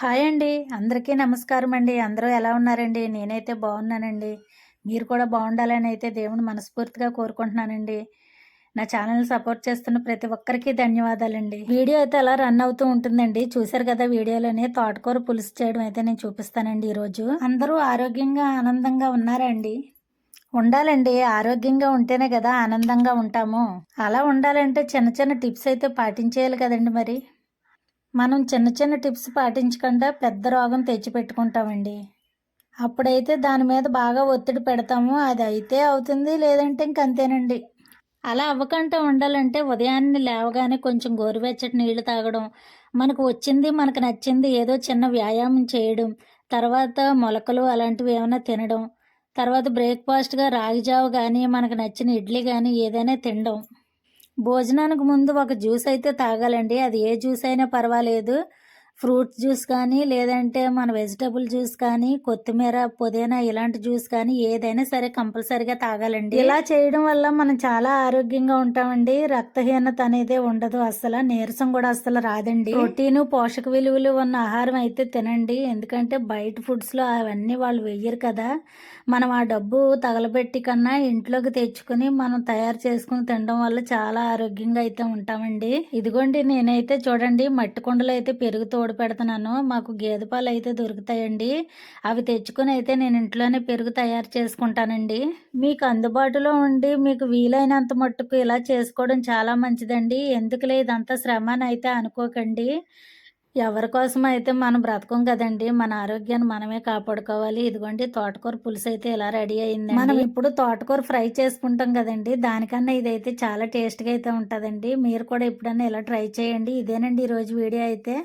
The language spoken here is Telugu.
హాయ్ అండి. అందరికీ నమస్కారం అండి. అందరూ ఎలా ఉన్నారండి? నేనైతే బాగున్నానండి. మీరు కూడా బాగుండాలని అయితే దేవుని మనస్ఫూర్తిగా కోరుకుంటున్నానండి. నా ఛానల్ సపోర్ట్ చేస్తున్న ప్రతి ఒక్కరికి ధన్యవాదాలండి. వీడియో అయితే అలా రన్ అవుతూ ఉంటుందండి. చూశారు కదా వీడియోలోనే తోటకూర పులుసు చేయడం అయితే నేను చూపిస్తానండి ఈరోజు. అందరూ ఆరోగ్యంగా ఆనందంగా ఉన్నారా అండి? ఉండాలండి. ఆరోగ్యంగా ఉంటేనే కదా ఆనందంగా ఉంటాము. అలా ఉండాలంటే చిన్న చిన్న టిప్స్ అయితే పాటించేయాలి కదండి మరి. మనం చిన్న చిన్న టిప్స్ పాటించకుండా పెద్ద రోగం తెచ్చిపెట్టుకుంటామండి. అప్పుడైతే దాని మీద బాగా ఒత్తిడి పెడతాము అది అయితే అవుతుంది లేదంటే ఇంకంతేనండి అలా అవ్వకుండా ఉండాలంటే ఉదయాన్నే లేవగానే కొంచెం గోరువెచ్చటి నీళ్ళు తాగడం మనకు వచ్చింది మనకు నచ్చింది ఏదో చిన్న వ్యాయామం చేయడం తర్వాత మొలకలు అలాంటివి ఏమైనా తినడం తర్వాత బ్రేక్ఫాస్ట్గా రాగిజావు కానీ మనకు నచ్చిన ఇడ్లీ కానీ ఏదైనా తినడం. భోజనానికి ముందు ఒక జ్యూస్ అయితే తాగాలండి. అది ఏ జ్యూస్ అయినా పర్వాలేదు. ఫ్రూట్ జ్యూస్ కానీ లేదంటే మన వెజిటబుల్ జ్యూస్ కానీ కొత్తిమీర పుదీనా ఇలాంటి జ్యూస్ కానీ ఏదైనా సరే కంపల్సరిగా తాగాలండి. ఇలా చేయడం వల్ల మనం చాలా ఆరోగ్యంగా ఉంటామండి. రక్తహీనత అనేది ఉండదు అసలు నీరసం కూడా అసలు రాదండి. ప్రోటీన్ పోషక విలువలు ఉన్న ఆహారం అయితే తినండి. ఎందుకంటే బయట ఫుడ్స్లో అవన్నీ వాళ్ళు వెయ్యరు కదా. మనం ఆ డబ్బు తగలబెట్టి కన్నా ఇంట్లోకి తెచ్చుకుని మనం తయారు చేసుకుని తినడం వల్ల చాలా ఆరోగ్యంగా అయితే ఉంటామండి. ఇదిగోండి నేనైతే చూడండి మట్టి కుండలో అయితే పెరుగు తోడు పెడుతున్నాను మాకు గేదె పాలు అయితే దొరుకుతాయండి. అవి తెచ్చుకుని అయితే నేను ఇంట్లోనే పెరుగు తయారు చేసుకుంటానండి. మీకు అందుబాటులో ఉండి మీకు వీలైనంత మట్టుకు ఇలా చేసుకోవడం చాలా మంచిదండి. ఎందుకులే ఇదంతా శ్రమ అని అయితే అనుకోకండి. ఎవరి కోసం అయితే మనం బ్రతకం కదండి. మన ఆరోగ్యాన్ని మనమే కాపాడుకోవాలి. ఇదిగోండి తోటకూర పులుసు అయితే ఇలా రెడీ అయింది మనం ఇప్పుడు తోటకూర ఫ్రై చేసుకుంటాం కదండి. దానికన్నా ఇదైతే చాలా టేస్ట్గా అయితే ఉంటుందండి. మీరు కూడా ఎప్పుడన్నా ఇలా ట్రై చేయండి. ఇదేనండి ఈరోజు వీడియో అయితే.